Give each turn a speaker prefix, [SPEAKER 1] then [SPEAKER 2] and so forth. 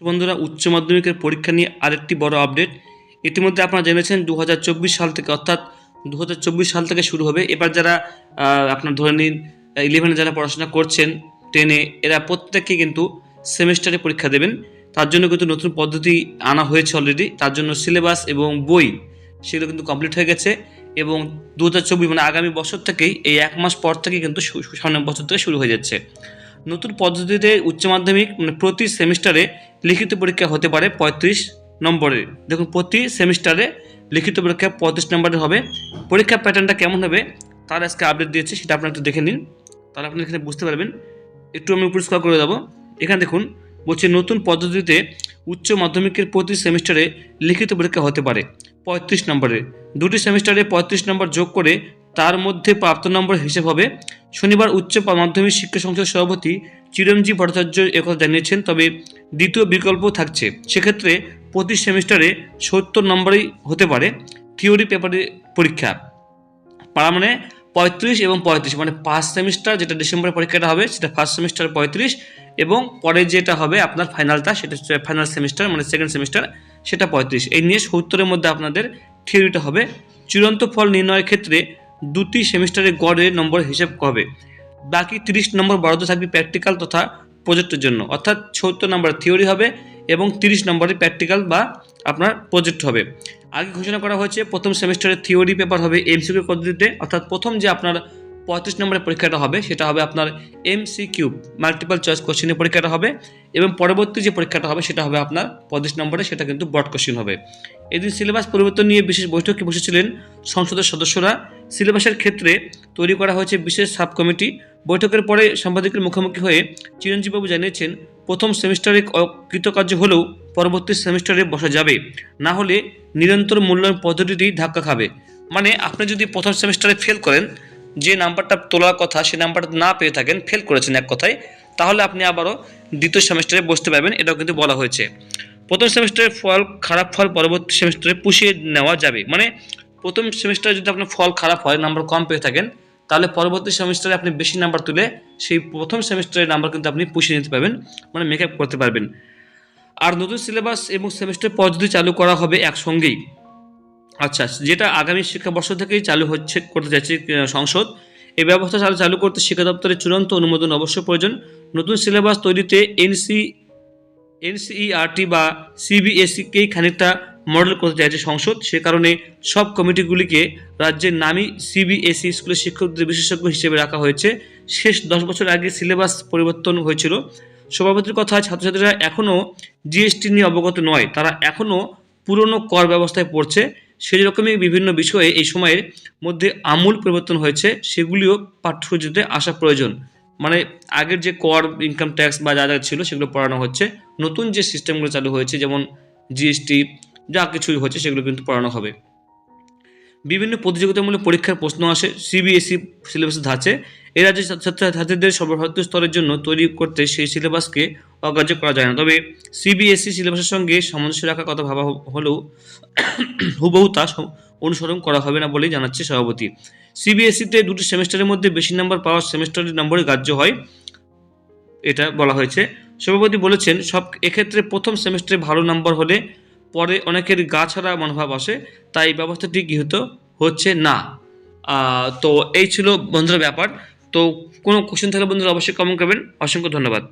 [SPEAKER 1] বন্ধুরা, উচ্চ মাধ্যমিকের পরীক্ষা নিয়ে আরেকটি বড় আপডেট ইতিমধ্যে আপনারা জেনেছেন দু হাজার চব্বিশ সাল থেকে, অর্থাৎ দু হাজার চব্বিশ সাল থেকে শুরু হবে। এবার যারা আপনার ধরে নিন ইলেভেনে যারা পড়াশোনা করছেন টেনে এরা প্রত্যেককে কিন্তু সেমিস্টারে পরীক্ষা দেবেন। তার জন্য কিন্তু নতুন পদ্ধতি আনা হয়েছে অলরেডি তার জন্য সিলেবাস এবং বই সেগুলো কিন্তু কমপ্লিট হয়ে গেছে এবং দু হাজার চব্বিশ মানে আগামী বছর থেকেই এই এক মাস পর থেকে কিন্তু সামনের বছর থেকে শুরু হয়ে যাচ্ছে। নতুন পদ্ধতিতে উচ্চ মাধ্যমিক মানে প্রতি সেমিস্টারে লিখিত পরীক্ষা হতে পারে পঁয়ত্রিশ নম্বরের দেখুন, প্রতি সেমিস্টারে লিখিত পরীক্ষা পঁয়ত্রিশ নম্বরের হবে। পরীক্ষা প্যাটার্নটা কেমন হবে তার আজকে আপডেট দিয়েছে, সেটা আপনারা একটু দেখে নিন। তাহলে আপনি এখানে বুঝতে পারবেন। একটু আমি উপর স্কোর করে দেবো। এখানে দেখুন, বলছে নতুন পদ্ধতিতে উচ্চ মাধ্যমিকের প্রতি সেমিস্টারে লিখিত পরীক্ষা হতে পারে পঁয়ত্রিশ নম্বরের দুটি সেমিস্টারে পঁয়ত্রিশ নম্বর যোগ করে তার মধ্যে প্রাপ্ত নম্বর হিসেব হবে। শনিবার উচ্চ মাধ্যমিক শিক্ষা সংসদ সভাপতি চিরঞ্জীব ভট্টাচার্য একথা জানিয়েছেন, তবে দ্বিতীয় বিকল্প থাকছে। সেক্ষেত্রে প্রতি সেমিস্টারে সত্তর নম্বরই হতে পারে থিওরি পেপারে পরীক্ষা। পারা মানে পঁয়ত্রিশ এবং পঁয়ত্রিশ মানে ফার্স্ট সেমিস্টার যেটা ডিসেম্বরে পরীক্ষাটা হবে, সেটা ফার্স্ট সেমিস্টার পঁয়ত্রিশ এবং পরে যেটা হবে আপনার ফাইনালটা, সেটা ফাইনাল সেমিস্টার মানে সেকেন্ড সেমিস্টার, সেটা পঁয়ত্রিশ। এই নিয়ে সত্তরের মধ্যে আপনাদের থিওরিটা হবে। চূড়ান্ত ফল নির্ণয়ের ক্ষেত্রে দুটি সেমিস্টারে গড়ে নম্বর হিসেব হবে। বাকি তিরিশ নম্বর বরাদ্দ থাকবে প্র্যাকটিক্যাল তথা প্রজেক্টের জন্য। অর্থাৎ সত্তর নম্বর থিওরি হবে এবং তিরিশ নম্বরে প্র্যাকটিক্যাল বা আপনার প্রজেক্ট হবে। আগে ঘোষণা করা হয়েছে, প্রথম সেমিস্টারে থিওরি পেপার হবে এমসিকিউ পদ্ধতিতে। অর্থাৎ প্রথম যে আপনার পঁয়ত্রিশ নম্বরের পরীক্ষাটা হবে, সেটা হবে আপনার এমসিকিউ মাল্টিপল চয়েস কোশ্চেনের পরীক্ষাটা হবে এবং পরবর্তী যে পরীক্ষাটা হবে, সেটা হবে আপনার পঁয়ত্রিশ নম্বরে, সেটা কিন্তু ব্রড কোশ্চেন হবে। এদিন সিলেবাস পরিবর্তন নিয়ে বিশেষ বৈঠকে বসেছিলেন সংসদের সদস্যরা। সিলেবাসের ক্ষেত্রে তৈরি করা হয়েছে বিশেষ সাব কমিটি বৈঠকের পরে সাংবাদিকের মুখোমুখি হয়ে চিরঞ্জীববাবু জানিয়েছেন, প্রথম সেমিস্টারে কৃতকার্য হলেও পরবর্তী সেমিস্টারে বসা যাবে। না হলে নিরন্তর মূল্যায়ন পদ্ধতিটি ধাক্কা খাবে। মানে আপনি যদি প্রথম সেমিস্টারে ফেল করেন যে নাম্বারটা তোলার কথা সেই নাম্বারটা না পেয়ে থাকেন ফেল করেছেন এক কথায়, তাহলে আপনি আবারও দ্বিতীয় সেমিস্টারে বসতে পারবেন, এটাও কিন্তু বলা হয়েছে। প্রথম সেমিস্টারের ফল, খারাপ ফল পরবর্তী সেমিস্টারে পুষিয়ে নেওয়া যাবে। মানে প্রথম সেমিস্টারে যদি আপনার ফল খারাপ হয়, নাম্বার কম পেয়ে থাকেন, তাহলে পরবর্তী সেমিস্টারে আপনি বেশি নাম্বার তুলে সেই প্রথম সেমিস্টারের নাম্বার কিন্তু আপনি পুষিয়ে নিতে পারবেন মানে মেকআপ করতে পারবেন। আর নতুন সিলেবাস এবং সেমিস্টার পদ্ধতি চালু করা হবে একসঙ্গেই। আচ্ছা যেটা আগামী শিক্ষাবর্ষ থেকেই চালু হচ্ছে, করতে যাচ্ছে সংসদ, এই ব্যবস্থা চালু চালু করতে শিক্ষা দপ্তরের চূড়ান্ত অনুমোদন অবশ্যই প্রয়োজন। নতুন সিলেবাস তৈরিতে এনসি, এনসিইআরটি বা সিবিএসইকেই খানিকটা মডেল করতে চাইছে সংসদ। সে কারণে সব কমিটিগুলিকে রাজ্যের নামী সিবিএসই স্কুলের শিক্ষকদের বিশেষজ্ঞ হিসেবে রাখা হয়েছে। শেষ দশ বছর আগে সিলেবাস পরিবর্তন হয়েছিল। সভাপতির কথা ছাত্রছাত্রীরা এখনও জিএসটি নিয়ে অবগত নয়। তারা এখনও পুরনো কর ব্যবস্থায় পড়ছে সেই রকমই বিভিন্ন বিষয়ে এই সময়ের মধ্যে আমূল পরিবর্তন হয়েছে, সেগুলিও পাঠ্যসূচিতে আসা প্রয়োজন। মানে আগের যে কর ইনকাম ট্যাক্স বা যা যা ছিল সেগুলো পড়ানো হচ্ছে, নতুন যে সিস্টেমগুলো চালু হয়েছে, যেমন জিএসটি যা কিছুই হচ্ছে সেগুলো কিন্তু পড়ানো হবে। বিভিন্ন প্রতিযোগিতামূলক পরীক্ষার প্রশ্ন আসে সিবিএসই সিলেবাসের ধাঁচে। এ রাজ্যের ছাত্রছাত্রীদের সর্বভারতীয় স্তরের জন্য তৈরি করতে সেই সিলেবাসকে অগ্রাহ্য করা যায় না। তবে সিবিএসই সিলেবাসের সঙ্গে সামঞ্জস্য রাখার কথা ভাবা হলেও হুবহু তা অনুসরণ করা হবে না বলেই জানাচ্ছে সভাপতি। সিবিএসইতে দুটি সেমিস্টারের মধ্যে বেশি নাম্বার পাওয়ার সেমিস্টারের নম্বরই গ্রাহ্য হয়, এটা বলা হয়েছে। সভাপতি বলেছেন, সব এক্ষেত্রে প্রথম সেমিস্টারে ভালো নম্বর হলে পরে অনেকের গা ছাড়া মনোভাব আসে, তাই ব্যবস্থাটি গৃহীত হচ্ছে না। তো এই ছিল বন্ধুরা ব্যাপার। তো কোনো কোশ্চেন থাকলে বন্ধুরা অবশ্যই কমেন্ট করবেন। অসংখ্য ধন্যবাদ।